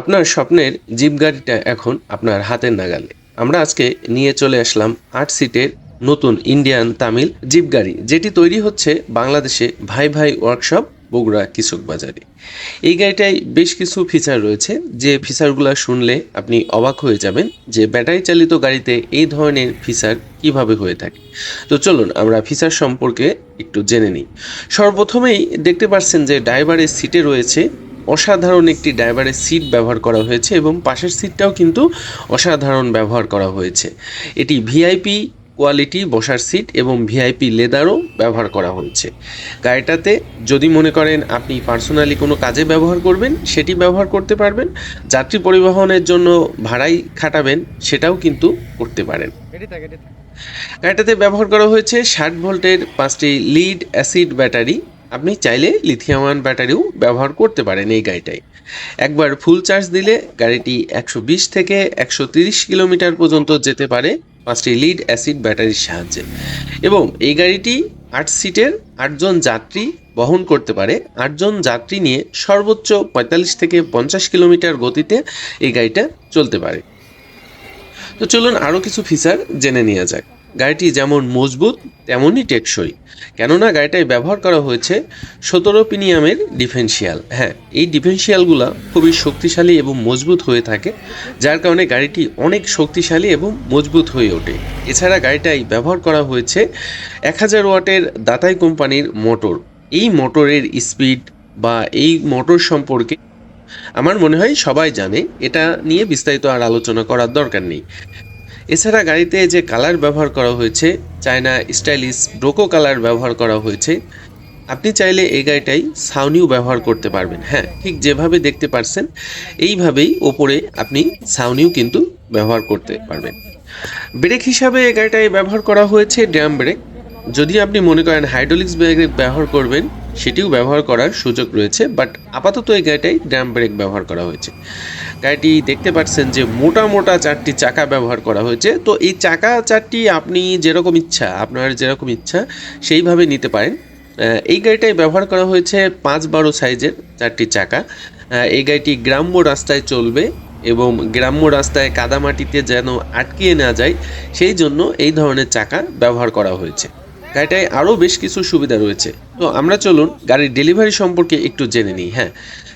আপনার স্বপ্নের জিপ গাড়িটা এখন আপনার হাতের নাগালে। আমরা আজকে নিয়ে চলে আসলাম আট সিটের নতুন ইন্ডিয়ান তামিল জিপ গাড়ি, যেটি তৈরি হচ্ছে বাংলাদেশে ভাই ভাই ওয়ার্কশপ বগুড়া কৃষক বাজারে। এই গাড়িটায় বেশ কিছু ফিচার রয়েছে, যে ফিচারগুলো শুনলে আপনি অবাক হয়ে যাবেন যে ব্যাটারি চালিত গাড়িতে এই ধরনের ফিচার কীভাবে হয়ে থাকে। তো চলুন, আমরা ফিচার সম্পর্কে একটু জেনে নিই। সর্বপ্রথমেই দেখতে পাচ্ছেন যে ড্রাইভারের সিটে রয়েছে অসাধারণ একটি ড্রাইভারের সিট ব্যবহার করা হয়েছে এবং পাশের সিটটাও কিন্তু অসাধারণ ব্যবহার করা হয়েছে। এটি ভিআইপি কোয়ালিটি বসার সিট এবং ভিআইপি লেদারও ব্যবহার করা হয়েছে। গাড়িটাতে যদি মনে করেন আপনি পার্সোনালি কোনো কাজে ব্যবহার করবেন সেটি ব্যবহার করতে পারবেন। যাত্রী পরিবহনের জন্য ভাড়াই খাটাবেন সেটাও কিন্তু করতে পারেন। গাড়িটাতে ব্যবহার করা হয়েছে ষাট ভোল্টের পাঁচটি লিড অ্যাসিড ব্যাটারি আপনি চাইলে লিথিয়াম আয়ন ব্যাটারিও ব্যবহার করতে পারেন এই গাড়িটায়। একবার ফুল চার্জ দিলে গাড়িটি একশো বিশ থেকে একশো তিরিশ কিলোমিটার পর্যন্ত যেতে পারে পাঁচটি লিড অ্যাসিড ব্যাটারির সাহায্যে। এবং এই গাড়িটি আট সিটের আটজন যাত্রী বহন করতে পারে। আটজন যাত্রী নিয়ে সর্বোচ্চ পঁয়তাল্লিশ থেকে পঞ্চাশ কিলোমিটার গতিতে এই গাড়িটা চলতে পারে। তো চলুন আরও কিছু ফিচার জেনে নেওয়া যাক। গাড়িটি যেমন মজবুত, তেমনই টেকসই। কেননা গাড়িটায় ব্যবহার করা হয়েছে সতেরো পিনিয়ামের ডিফেন্সিয়াল। হ্যাঁ এই ডিফেন্সিয়ালগুলো খুবই শক্তিশালী এবং মজবুত হয়ে থাকে, যার কারণে গাড়িটি অনেক শক্তিশালী এবং মজবুত হয়ে ওঠে। এছাড়া গাড়িটায় ব্যবহার করা হয়েছে এক হাজার ওয়াটের দাতাই কোম্পানির মোটর। এই মোটরের স্পিড বা এই মোটর সম্পর্কে আমার মনে হয় সবাই জানে, এটা নিয়ে বিস্তারিত আর আলোচনা করার দরকার নেই। এছাড়া গাড়িতে যে কালার ব্যবহার করা হয়েছে, চায়না স্টাইলিশ ব্রোকো কালার ব্যবহার করা হয়েছে, আপনি চাইলে এই গাড়িটাই সাউনিও ব্যবহার করতে পারবেন। হ্যাঁ ঠিক যেভাবে দেখতে পারছেন, এইভাবেই ওপরে আপনি সাউনিও কিন্তু ব্যবহার করতে পারবেন। ব্রেক হিসাবে এই গাড়িটায় ব্যবহার করা হয়েছে ড্যাম ব্রেক। যদি আপনি মনে করেন হাইড্রোলিক্স ব্রেক ব্যবহার করবেন সেটিও ব্যবহার করার সুযোগ রয়েছে বাট আপাতত এই গাড়িটাই ড্রাম ব্রেক ব্যবহার করা হয়েছে। গাড়িটি দেখতে পাচ্ছেন যে মোটা মোটা চারটি চাকা ব্যবহার করা হয়েছে। তো এই চাকা চারটি আপনি যেরকম ইচ্ছা, আপনার যেরকম ইচ্ছা, সেইভাবে নিতে পারেন। এই গাড়িটাই ব্যবহার করা হয়েছে পাঁচ বারো সাইজের চারটি চাকা। এই গাড়িটি গ্রাম্য রাস্তায় চলবে এবং গ্রাম্য রাস্তায় কাদামাটিতে যেন আটকিয়ে না যায়, সেই জন্য এই ধরনের চাকা ব্যবহার করা হয়েছে। গাড়িটায় আরও বেশ কিছু সুবিধা রয়েছে। তো আমরা চলুন গাড়ির ডেলিভারি সম্পর্কে একটু জেনে নিই হ্যাঁ।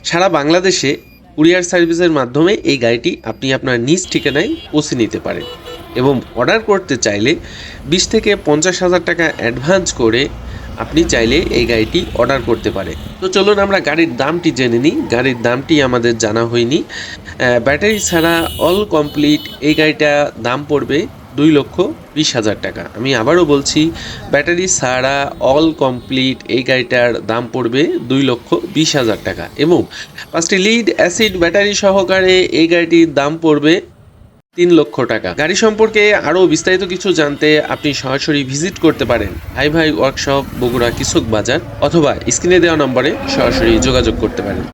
সারা বাংলাদেশে কুরিয়ার সার্ভিসের মাধ্যমে এই গাড়িটি আপনি আপনার নিজ ঠিকানায় পৌঁছে নিতে পারেন এবং অর্ডার করতে চাইলে বিশ থেকে পঞ্চাশ হাজার টাকা অ্যাডভান্স করে আপনি চাইলে এই গাড়িটি অর্ডার করতে পারে তো চলুন আমরা গাড়ির দামটি জেনে নিই। গাড়ির দামটি আমাদের জানা হয়নি। ব্যাটারি ছাড়া অল কমপ্লিট। এই গাড়িটা দাম পড়বে দুই লক্ষ বিশ হাজার টাকা। আমি আবারও বলছি, ব্যাটারি ছাড়া অল কমপ্লিট এই গাড়িটার দাম পড়বে দুই লক্ষ বিশ হাজার টাকা। এবং পাঁচটি লিড অ্যাসিড ব্যাটারি সহকারে এই গাড়িটির দাম পড়বে তিন লক্ষ টাকা। গাড়ি সম্পর্কে আরও বিস্তারিত কিছু জানতে আপনি সরাসরি ভিজিট করতে পারেন ভাই ভাই ওয়ার্কশপ বগুড়া কৃষক বাজার অথবা স্ক্রিনে দেওয়া নম্বরে সরাসরি যোগাযোগ করতে পারেন।